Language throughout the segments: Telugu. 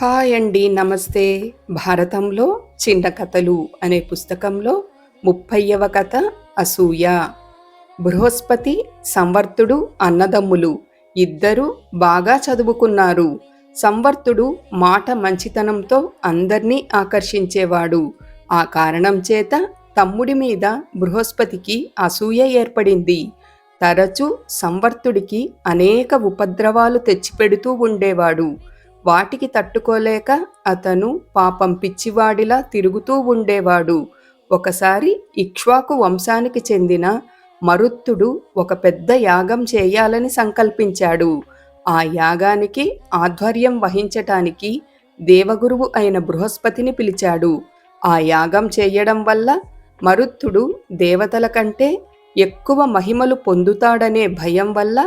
హాయ్ అండి నమస్తే. భారతంలో చిన్న కథలు అనే పుస్తకంలో ముప్పైవ కథ అసూయ. బృహస్పతి సంవర్తుడు అన్నదమ్ములు ఇద్దరు బాగా చదువుకున్నారు. సంవర్తుడు మాట మంచితనంతో అందర్నీ ఆకర్షించేవాడు. ఆ కారణం చేత తమ్ముడి మీద బృహస్పతికి అసూయ ఏర్పడింది. తరచూ సంవర్తుడికి అనేక ఉపద్రవాలు తెచ్చిపెడుతూ ఉండేవాడు. వాటికి తట్టుకోలేక అతను పాపం పిచ్చివాడిలా తిరుగుతూ ఉండేవాడు. ఒకసారి ఇక్ష్వాకు వంశానికి చెందిన మరుత్తుడు ఒక పెద్ద యాగం చేయాలని సంకల్పించాడు. ఆ యాగానికి ఆధ్వర్యం వహించటానికి దేవగురువు అయిన బృహస్పతిని పిలిచాడు. ఆ యాగం చేయడం వల్ల మరుత్తుడు దేవతల కంటే ఎక్కువ మహిమలు పొందుతాడనే భయం వల్ల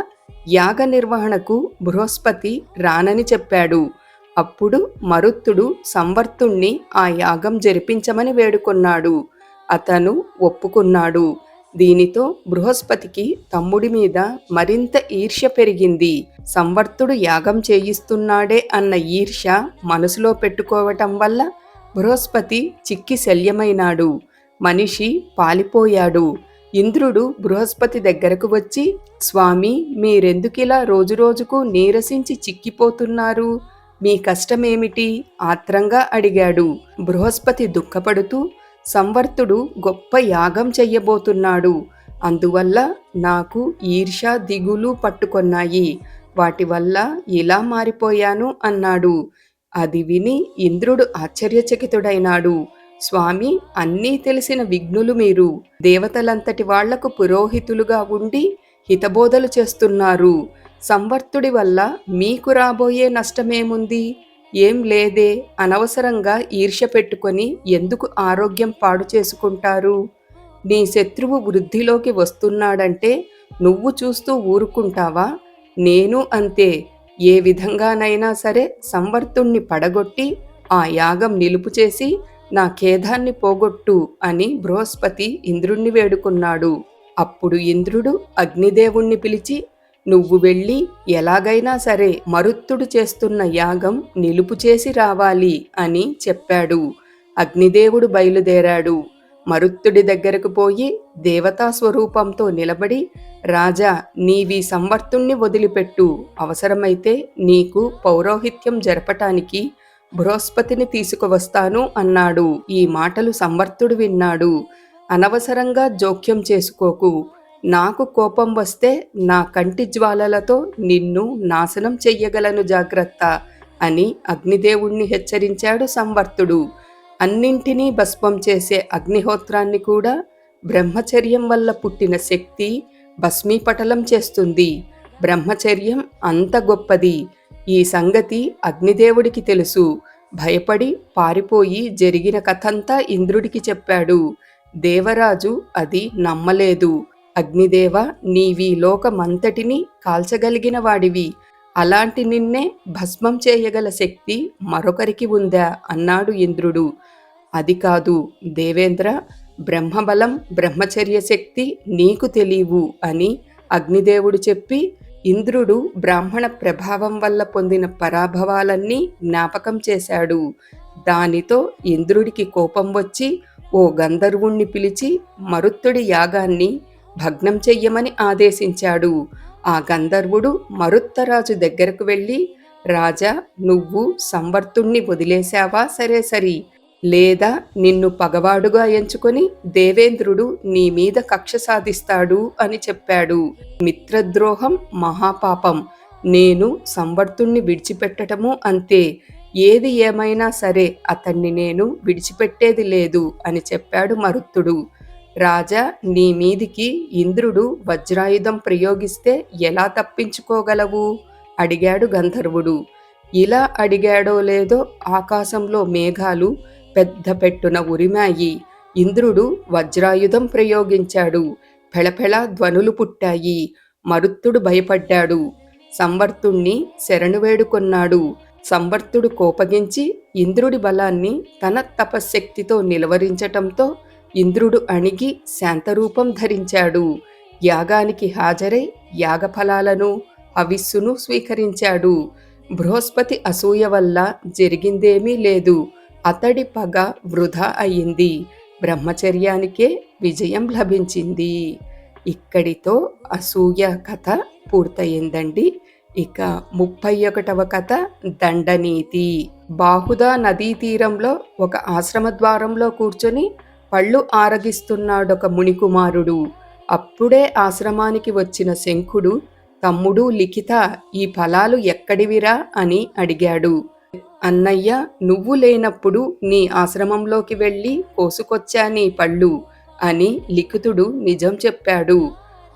యాగ నిర్వహణకు బృహస్పతి రానని చెప్పాడు. అప్పుడు మరుత్తుడు సంవర్తుణ్ణి ఆ యాగం జరిపించమని వేడుకొన్నాడు. అతను ఒప్పుకున్నాడు. దీనితో బృహస్పతికి తమ్ముడి మీద మరింత ఈర్ష్య పెరిగింది. సంవర్తుడు యాగం చేయిస్తున్నాడే అన్న ఈర్ష్య మనసులో పెట్టుకోవటం వల్ల బృహస్పతి చిక్కి శల్యమైనాడు. మనిషి పాలిపోయాడు. ఇంద్రుడు బృహస్పతి దగ్గరకు వచ్చి స్వామి మీరెందుకిలా రోజురోజుకు నీరసించి చిక్కిపోతున్నారు? మీ కష్టమేమిటి? ఆత్రంగా అడిగాడు. బృహస్పతి దుఃఖపడుతూ సంవర్తుడు గొప్ప యాగం చెయ్యబోతున్నాడు. అందువల్ల నాకు ఈర్ష దిగులు పట్టుకొన్నాయి. వాటి వల్ల ఇలా మారిపోయాను అన్నాడు. అది విని ఇంద్రుడు ఆశ్చర్యచకితుడైనాడు. స్వామి అన్నీ తెలిసిన విఘ్నులు మీరు. దేవతలంతటి వాళ్ళకు పురోహితులుగా ఉండి హితబోధలు చేస్తున్నారు. సంవర్తుడి వల్ల మీకు రాబోయే నష్టమేముంది? ఏం లేదే అనవసరంగా ఈర్ష్య పెట్టుకొని ఎందుకు ఆరోగ్యం పాడు చేసుకుంటారు? నీ శత్రువు వృద్ధిలోకి వస్తున్నాడంటే నువ్వు చూస్తూ ఊరుకుంటావా? నేను అంతే. ఏ విధంగానైనా సరే సంవర్తుణ్ణి పడగొట్టి ఆ యాగం నిలుపు చేసి నా ఖేదాన్ని పోగొట్టు అని బృహస్పతి ఇంద్రుణ్ణి వేడుకున్నాడు. అప్పుడు ఇంద్రుడు అగ్నిదేవుణ్ణి పిలిచి నువ్వు వెళ్ళి ఎలాగైనా సరే మరుత్తుడు చేస్తున్న యాగం నిలుపు చేసి రావాలి అని చెప్పాడు. అగ్నిదేవుడు బయలుదేరాడు. మరుత్తుడి దగ్గరకు పోయి దేవతా స్వరూపంతో నిలబడి రాజా నీవి సంవర్తుణ్ణి వదిలిపెట్టు. అవసరమైతే నీకు పౌరోహిత్యం జరపటానికి బృహస్పతిని తీసుకువస్తాను అన్నాడు. ఈ మాటలు సంవర్తుడు విన్నాడు. అనవసరంగా జోక్యం చేసుకోకు. నాకు కోపం వస్తే నా కంటి జ్వాలలతో నిన్ను నాశనం చెయ్యగలను జాగ్రత్త అని అగ్నిదేవుణ్ణి హెచ్చరించాడు సంవర్తుడు. అన్నింటినీ భస్మం చేసే అగ్నిహోత్రాన్ని కూడా బ్రహ్మచర్యం వల్ల పుట్టిన శక్తి భస్మీపటలం చేస్తుంది. బ్రహ్మచర్యం అంత గొప్పది. ఈ సంగతి అగ్నిదేవుడికి తెలుసు. భయపడి పారిపోయి జరిగిన కథంతా ఇంద్రుడికి చెప్పాడు. దేవరాజు అది నమ్మలేదు. అగ్నిదేవ నీవీ లోకమంతటిని కాల్చగలిగిన వాడివి. అలాంటి నిన్నే భస్మం చేయగల శక్తి మరొకరికి ఉందా? అన్నాడు ఇంద్రుడు. అది కాదు. దేవేంద్ర బ్రహ్మబలం బ్రహ్మచర్య శక్తి నీకు తెలియవు అని అగ్నిదేవుడు చెప్పి ఇంద్రుడు బ్రాహ్మణ ప్రభావం వల్ల పొందిన పరాభవాలన్నీ జ్ఞాపకం చేశాడు. దానితో ఇంద్రుడికి కోపం వచ్చి ఓ గంధర్వుణ్ణి పిలిచి మరుత్తుడి యాగాన్ని భగ్నం చెయ్యమని ఆదేశించాడు. ఆ గంధర్వుడు మరుత్తరాజు దగ్గరకు వెళ్ళి రాజా నువ్వు సంవర్తుణ్ణి వదిలేశావా? సరే సరి. లేదా నిన్ను పగవాడుగా ఎంచుకొని దేవేంద్రుడు నీ మీద కక్ష సాధిస్తాడు అని చెప్పాడు. మిత్రద్రోహం మహాపాపం. నేను సంవర్తుణ్ణి విడిచిపెట్టటము అంతే. ఏది ఏమైనా సరే అతన్ని నేను విడిచిపెట్టేది లేదు అని చెప్పాడు మరుత్తుడు. రాజా నీ మీదికి ఇంద్రుడు వజ్రాయుధం ప్రయోగిస్తే ఎలా తప్పించుకోగలవు? అడిగాడు గంధర్వుడు. ఇలా అడిగాడో లేదో ఆకాశంలో మేఘాలు పెద్ద పెట్టున ఉరిమాయి. ఇంద్రుడు వజ్రాయుధం ప్రయోగించాడు. పెళపెళ ధ్వనులు పుట్టాయి. మరుత్తుడు భయపడ్డాడు. సంవర్తుణ్ణి శరణు వేడుకొన్నాడు. సంవర్తుడు కోపగించి ఇంద్రుడి బలాన్ని తన తపశ్శక్తితో నిలవరించటంతో ఇంద్రుడు అణిగి శాంతరూపం ధరించాడు. యాగానికి హాజరై యాగఫలాలను హవిస్సును స్వీకరించాడు. బృహస్పతి అసూయ వల్ల జరిగిందేమీ లేదు. అతడి పగ వృధా అయింది. బ్రహ్మచర్యానికే విజయం లభించింది. ఇక్కడితో అసూయ కథ పూర్తయిందండి. ఇక ముప్పై ఒకటవ కథ దండనీతి. బాహుదా నదీ తీరంలో ఒక ఆశ్రమ ద్వారంలో కూర్చొని పళ్ళు ఆరగిస్తున్నాడొక మునికుమారుడు. అప్పుడే ఆశ్రమానికి వచ్చిన శంఖుడు తమ్ముడు లిఖిత ఈ ఫలాలు ఎక్కడివిరా? అని అడిగాడు. అన్నయ్య నువ్వు లేనప్పుడు నీ ఆశ్రమంలోకి వెళ్ళి కోసుకొచ్చా నీ పళ్ళు? అని లిఖితుడు నిజం చెప్పాడు.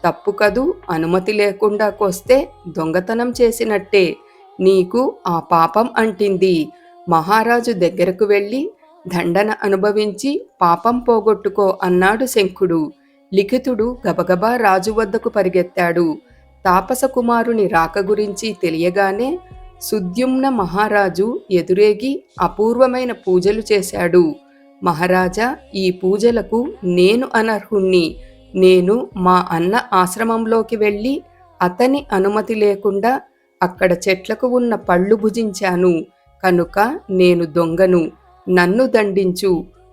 తప్పు కదూ అనుమతి లేకుండా కోస్తే దొంగతనం చేసినట్టే. నీకు ఆ పాపం అంటింది. మహారాజు దగ్గరకు వెళ్ళి దండన అనుభవించి పాపం పోగొట్టుకో అన్నాడు శంఖుడు. లిఖితుడు గబగబా రాజు వద్దకు పరిగెత్తాడు. తాపస కుమారుని రాక గురించి తెలియగానే సుద్యుమ్న మహారాజు ఎదురేగి అపూర్వమైన పూజలు చేశాడు. మహారాజా ఈ పూజలకు నేను అనర్హుణ్ణి. నేను మా అన్న ఆశ్రమంలోకి వెళ్ళి అతని అనుమతి లేకుండా అక్కడ చెట్లకు ఉన్న పళ్ళు భుజించాను. కనుక నేను దొంగను. నన్ను దండించు.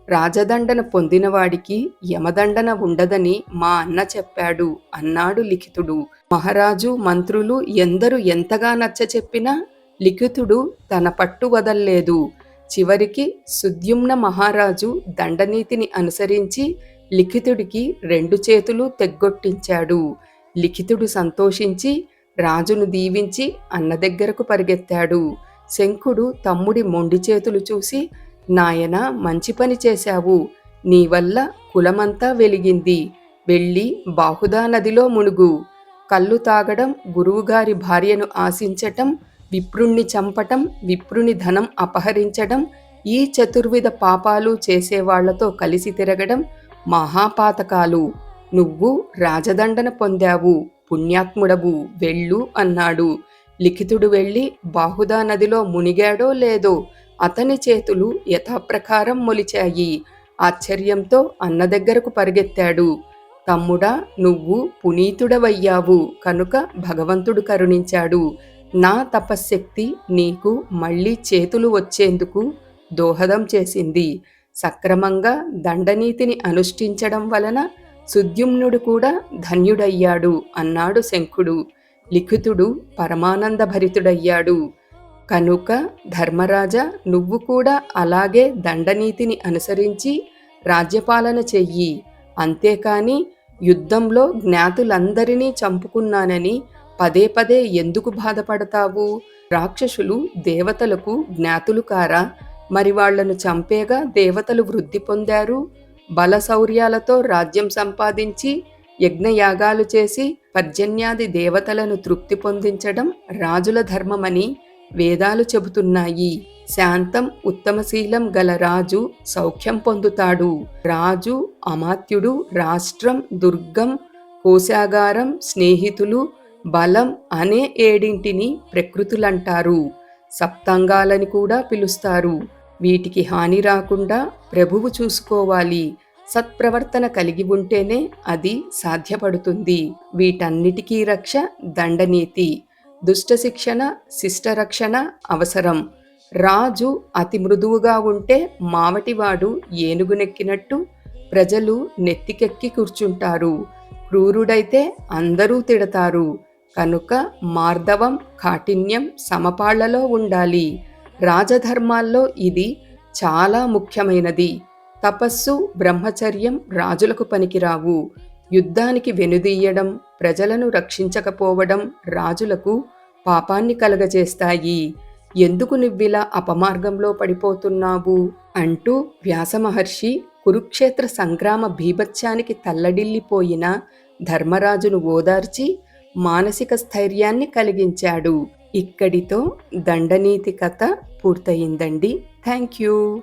రాజదండన పొందినవాడికి యమదండన ఉండదని మా అన్న చెప్పాడు అన్నాడు లిఖితుడు. మహారాజు మంత్రులు ఎందరు ఎంతగా నచ్చ చెప్పినా లిఖితుడు తన పట్టు వదల్లేదు. చివరికి సుద్యుమ్న మహారాజు దండనీతిని అనుసరించి లిఖితుడికి రెండు చేతులు తెగ్గొట్టించాడు. లిఖితుడు సంతోషించి రాజును దీవించి అన్న దగ్గరకు పరిగెత్తాడు. శంఖుడు తమ్ముడి మొండి చేతులు చూసి నాయన మంచి పని చేశావు. నీ వల్ల కులమంతా వెలిగింది. వెళ్ళి బాహుదా నదిలో మునుగు. కళ్ళు తాగడం గురువుగారి భార్యను ఆశించటం విప్రుణ్ణి చంపటం విప్రుని ధనం అపహరించడం ఈ చతుర్విధ పాపాలు చేసేవాళ్ళతో కలిసి తిరగడం మహాపాతకాలు. నువ్వు రాజదండన పొందావు పుణ్యాత్ముడవు వెళ్ళు అన్నాడు. లిఖితుడు వెళ్ళి బాహుదా నదిలో మునిగాడో లేదో అతని చేతులు యథాప్రకారం మొలిచాయి. ఆశ్చర్యంతో అన్న దగ్గరకు పరిగెత్తాడు. తమ్ముడా నువ్వు పునీతుడవయ్యావు కనుక భగవంతుడు కరుణించాడు. నా తపశ్శక్తి నీకు మళ్ళీ చేతులు వచ్చేందుకు దోహదం చేసింది. సక్రమంగా దండనీతిని అనుష్ఠించడం వలన సుద్యుమ్నుడు కూడా ధన్యుడయ్యాడు అన్నాడు శంఖుడు. లిఖితుడు పరమానందభరితుడయ్యాడు. కనుక ధర్మరాజ నువ్వు కూడా అలాగే దండనీతిని అనుసరించి రాజ్యపాలన చెయ్యి. అంతేకాని యుద్ధంలో జ్ఞాతులందరినీ చంపుకున్నానని పదే పదే ఎందుకు బాధపడతావు? రాక్షసులు దేవతలకు జ్ఞాతులు కారా? మరి వాళ్ళను చంపేగా దేవతలు వృద్ధి పొందారు? బల శౌర్యాలతో రాజ్యం సంపాదించి యజ్ఞయాగాలు చేసి పర్జన్యాది దేవతలను తృప్తి పొందించడం రాజుల ధర్మమని వేదాలు చెబుతున్నాయి. శాంతం ఉత్తమశీలం గల రాజు సౌఖ్యం పొందుతాడు. రాజు అమాత్యుడు రాష్ట్రం దుర్గం కోశాగారం స్నేహితులు బలం అనే ఏడింటిని ప్రకృతులంటారు. సప్తాంగాలని కూడా పిలుస్తారు. వీటికి హాని రాకుండా ప్రభువు చూసుకోవాలి. సత్ప్రవర్తన కలిగి ఉంటేనే అది సాధ్యపడుతుంది. వీటన్నిటికీ రక్ష దండనీతి. దుష్ట శిక్షణ శిష్టరక్షణ అవసరం. రాజు అతి మృదువుగా ఉంటే మావటివాడు ఏనుగునెక్కినట్టు ప్రజలు నెత్తికెక్కి కూర్చుంటారు. క్రూరుడైతే అందరూ తిడతారు. కనుక మార్దవం కాఠిన్యం సమపాళ్ళలో ఉండాలి. రాజధర్మాల్లో ఇది చాలా ముఖ్యమైనది. తపస్సు బ్రహ్మచర్యం రాజులకు పనికిరావు. యుద్ధానికి వెనుదీయడం ప్రజలను రక్షించకపోవడం రాజులకు పాపాన్ని కలగజేస్తాయి. ఎందుకు నువ్విలా అపమార్గంలో పడిపోతున్నావు? అంటూ వ్యాసమహర్షి కురుక్షేత్ర సంగ్రామ భీభత్యానికి తల్లడిల్లిపోయిన ధర్మరాజును ఓదార్చి మానసిక స్థైర్యాన్ని కలిగించాడు. ఇక్కడితో దండనీతి కథ పూర్తయిందండి. Thank you.